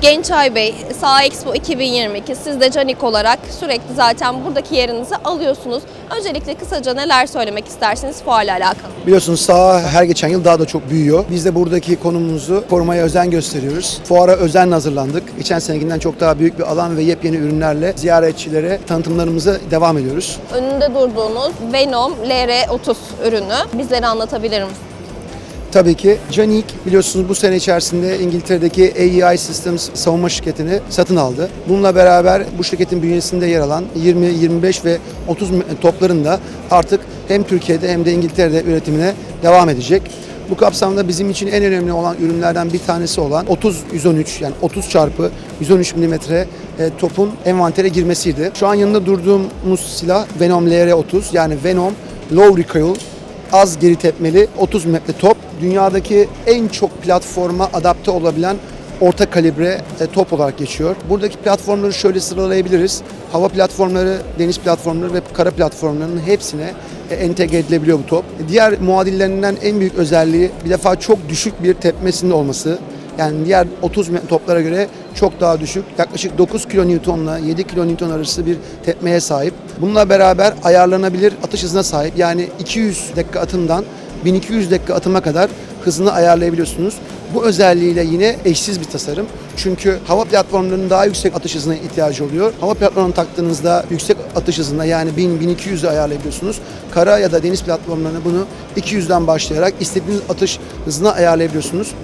Gençay Bey, Sağ Expo 2022 siz de Canik olarak sürekli zaten buradaki yerinizi alıyorsunuz. Öncelikle kısaca neler söylemek istersiniz fuarla alakalı? Biliyorsunuz saha her geçen yıl daha da çok büyüyor. Biz de buradaki konumumuzu korumaya özen gösteriyoruz. Fuara özenle hazırlandık. Geçen senekinden çok daha büyük bir alan ve yepyeni ürünlerle ziyaretçilere tanıtımlarımıza devam ediyoruz. Önünde durduğunuz Venom LR30 ürünü bizlere anlatabilir misiniz? Tabii ki Canik biliyorsunuz bu sene içerisinde İngiltere'deki AEI Systems savunma şirketini satın aldı. Bununla beraber bu şirketin bünyesinde yer alan 20, 25 ve 30 topların da artık hem Türkiye'de hem de İngiltere'de üretimine devam edecek. Bu kapsamda bizim için en önemli olan ürünlerden bir tanesi olan 30-113 yani 30 çarpı 113 mm e, topun envantere girmesiydi. Şu an yanında durduğumuz silah Venom LR30 yani Venom Low Recoil az geri tepmeli 30 mm top. Dünyadaki en çok platforma adapte olabilen orta kalibre e, top olarak geçiyor. Buradaki platformları şöyle sıralayabiliriz. Hava platformları, deniz platformları ve kara platformlarının hepsine e, entegre edilebiliyor bu top. Diğer muadillerinden en büyük özelliği bir defa çok düşük bir tepmesinin olması. Yani diğer 30 metre toplara göre çok daha düşük. Yaklaşık 9 kilonewtonla 7 kilonewton arası bir tepmeye sahip. Bununla beraber ayarlanabilir atış hızına sahip. Yani 200 dakika atımdan 1200 dakika atıma kadar hızını ayarlayabiliyorsunuz. Bu özelliğiyle yine eşsiz bir tasarım. Çünkü hava platformlarının daha yüksek atış hızına ihtiyacı oluyor. Hava platformunu taktığınızda yüksek atış hızında yani 1000-1200'e ayarlayabiliyorsunuz. Kara ya da deniz platformlarına bunu 200'den başlayarak istediğiniz atış hızına ayarlayabiliyorsunuz.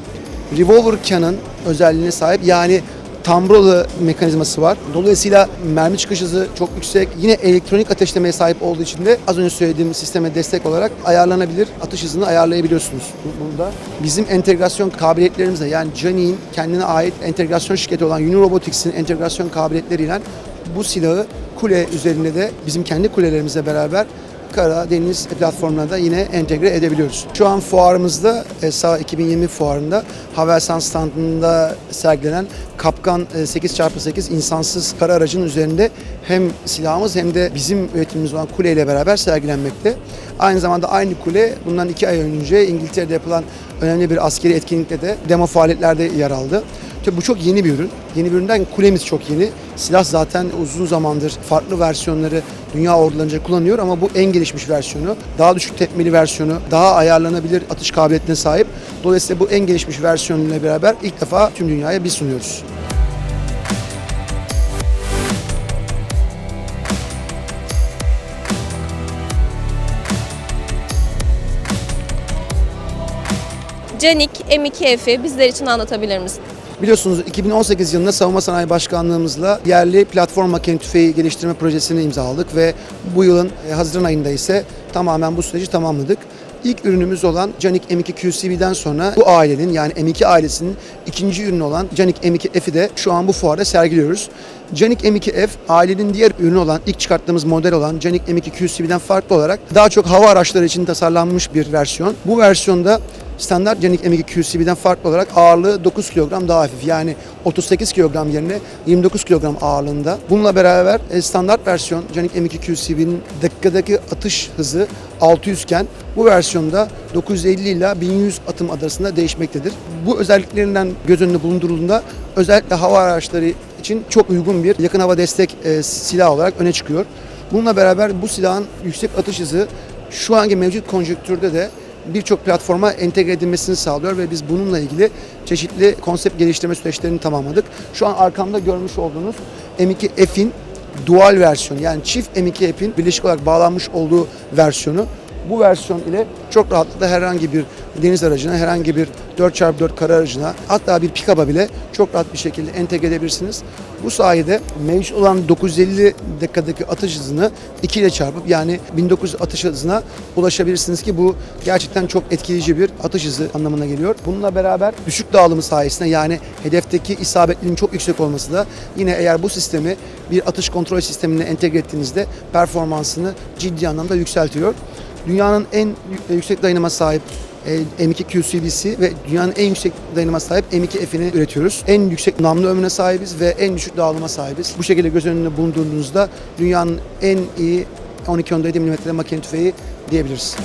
Revolver Cannon özelliğine sahip. Yani tambrolu mekanizması var. Dolayısıyla mermi çıkış hızı çok yüksek. Yine elektronik ateşlemeye sahip olduğu için de az önce söylediğim sisteme destek olarak ayarlanabilir. Atış hızını ayarlayabiliyorsunuz bu- bunda. Bizim entegrasyon kabiliyetlerimizle yani Johnny'in kendine ait entegrasyon şirketi olan Unirobotics'in entegrasyon kabiliyetleriyle bu silahı kule üzerinde de bizim kendi kulelerimizle beraber kara, deniz platformlarına da yine entegre edebiliyoruz. Şu an fuarımızda ESA 2020 fuarında Havelsan standında sergilenen Kapkan e, 8x8 insansız kara aracın üzerinde hem silahımız hem de bizim üretimimiz olan kule ile beraber sergilenmekte. Aynı zamanda aynı kule bundan iki ay önce İngiltere'de yapılan önemli bir askeri etkinlikte de demo faaliyetlerde yer aldı. Tabii bu çok yeni bir ürün. Yeni bir üründen kulemiz çok yeni. Silah zaten uzun zamandır farklı versiyonları dünya ordularınca kullanıyor ama bu en gelişmiş versiyonu. Daha düşük tepmeli versiyonu, daha ayarlanabilir atış kabiliyetine sahip. Dolayısıyla bu en gelişmiş versiyonuyla beraber ilk defa tüm dünyaya biz sunuyoruz. Canik M2F'i bizler için anlatabilir misiniz? Biliyorsunuz 2018 yılında Savunma Sanayi Başkanlığımızla yerli platform makine tüfeği geliştirme projesini imzaladık ve bu yılın e, Haziran ayında ise tamamen bu süreci tamamladık. İlk ürünümüz olan Canik M2 QCV'den sonra bu ailenin yani M2 ailesinin ikinci ürünü olan Canik M2F'i de şu an bu fuarda sergiliyoruz. Canik M2F ailenin diğer ürünü olan ilk çıkarttığımız model olan Canik M2 QCV'den farklı olarak daha çok hava araçları için tasarlanmış bir versiyon. Bu versiyonda Standart Canik M2 QCV'den farklı olarak ağırlığı 9 kilogram daha hafif. Yani 38 kilogram yerine 29 kilogram ağırlığında. Bununla beraber e, standart versiyon Canik M2 QCV'nin dakikadaki atış hızı 600 iken bu versiyonda 950 ile 1100 atım arasında değişmektedir. Bu özelliklerinden göz önünde bulundurulduğunda özellikle hava araçları için çok uygun bir yakın hava destek e, silah olarak öne çıkıyor. Bununla beraber bu silahın yüksek atış hızı şu anki mevcut konjonktürde de birçok platforma entegre edilmesini sağlıyor ve biz bununla ilgili çeşitli konsept geliştirme süreçlerini tamamladık. Şu an arkamda görmüş olduğunuz M2F'in dual versiyonu yani çift M2F'in birleşik olarak bağlanmış olduğu versiyonu. Bu versiyon ile çok rahatlıkla herhangi bir deniz aracına, herhangi bir 4x4 kara aracına hatta bir pick-up'a bile çok rahat bir şekilde entegre edebilirsiniz. Bu sayede mevcut olan 950 dakikadaki atış hızını 2 ile çarpıp yani 1900 atış hızına ulaşabilirsiniz ki bu gerçekten çok etkileyici bir atış hızı anlamına geliyor. Bununla beraber düşük dağılımı sayesinde yani hedefteki isabetliliğin çok yüksek olması da yine eğer bu sistemi bir atış kontrol sistemine entegre ettiğinizde performansını ciddi anlamda yükseltiyor. Dünyanın en yüksek dayanıma sahip e, M2 QCV'si ve dünyanın en yüksek dayanıma sahip M2F'ini üretiyoruz. En yüksek namlu ömrüne sahibiz ve en düşük dağılıma sahibiz. Bu şekilde göz önünde bulundurduğunuzda dünyanın en iyi 12-17 mm makine tüfeği diyebiliriz.